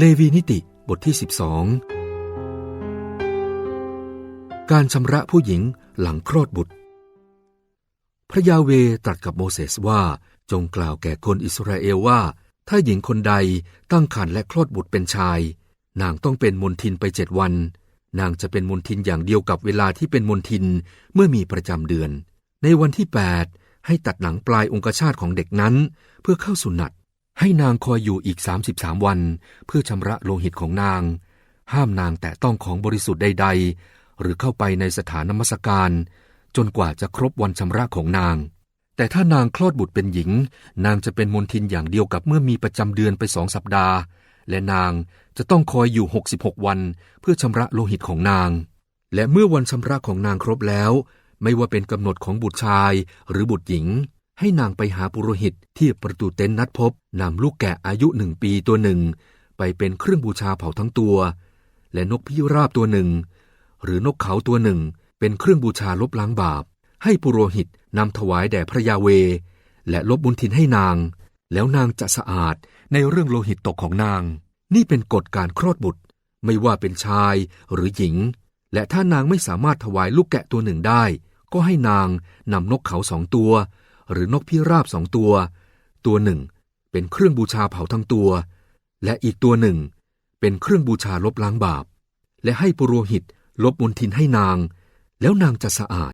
เลวีนิติบทที่ 12 การชำระผู้หญิงหลังคลอดบุตร พระยาเวตรัสกับโมเสสว่าจงกล่าวแก่คนอิสราเอลว่า ถ้าหญิงคนใดตั้งครรภ์และคลอดบุตรเป็นชาย นางต้องเป็นมนทินไปเจ็ดวัน นางจะเป็นมนทินอย่างเดียวกับเวลาที่เป็นมนทินเมื่อมีประจำเดือน ในวันที่ 8 ให้ตัดหนังปลายองคชาตของเด็กนั้น เพื่อเข้าสุนัต ให้นางคอยอยู่อีก 33 วัน เพื่อชำระโลหิตของนาง ห้ามนางแตะต้องของบริสุทธิ์ใด ๆ หรือเข้าไปในสถานนมัสการ จนกว่าจะครบวันชำระของนาง แต่ถ้านางคลอดบุตรเป็นหญิง นางจะเป็นมนทินอย่างเดียวกับเมื่อมีประจำเดือนไปสองสัปดาห์ และนางจะต้องคอยอยู่ 66 วัน เพื่อชำระโลหิตของนาง และเมื่อวันชำระของนางครบแล้ว ไม่ว่าเป็นกำหนดของบุตรชายหรือบุตรหญิง ให้นางไปหาปุโรหิตที่ประตูเต็นท์นัดพบนำลูกแกะอายุหนึ่งปีตัวหนึ่ง ไปเป็นเครื่องบูชาเผาทั้งตัว และนกพิราบตัวหนึ่ง หรือนกเขาตัวหนึ่ง เป็นเครื่องบูชาลบล้างบาป ให้ปุโรหิตนำถวายแด่พระยาเว และลบบุญทินให้นาง แล้วนางจะสะอาดในเรื่องโลหิตตกของนาง นี่เป็นกฎการคลอดบุตร ไม่ว่าเป็นชายหรือหญิง และถ้านางไม่สามารถถวายลูกแกะตัวหนึ่งได้ ก็ให้นางนำนกเขาสองตัว หรือนกพิราบสองตัว ตัวหนึ่งเป็นเครื่องบูชาเผาทั้งตัว และอีกตัวหนึ่ง เป็นเครื่องบูชาลบล้างบาป และให้ปุโรหิตลบมนทินให้นาง แล้วนางจะสะอาด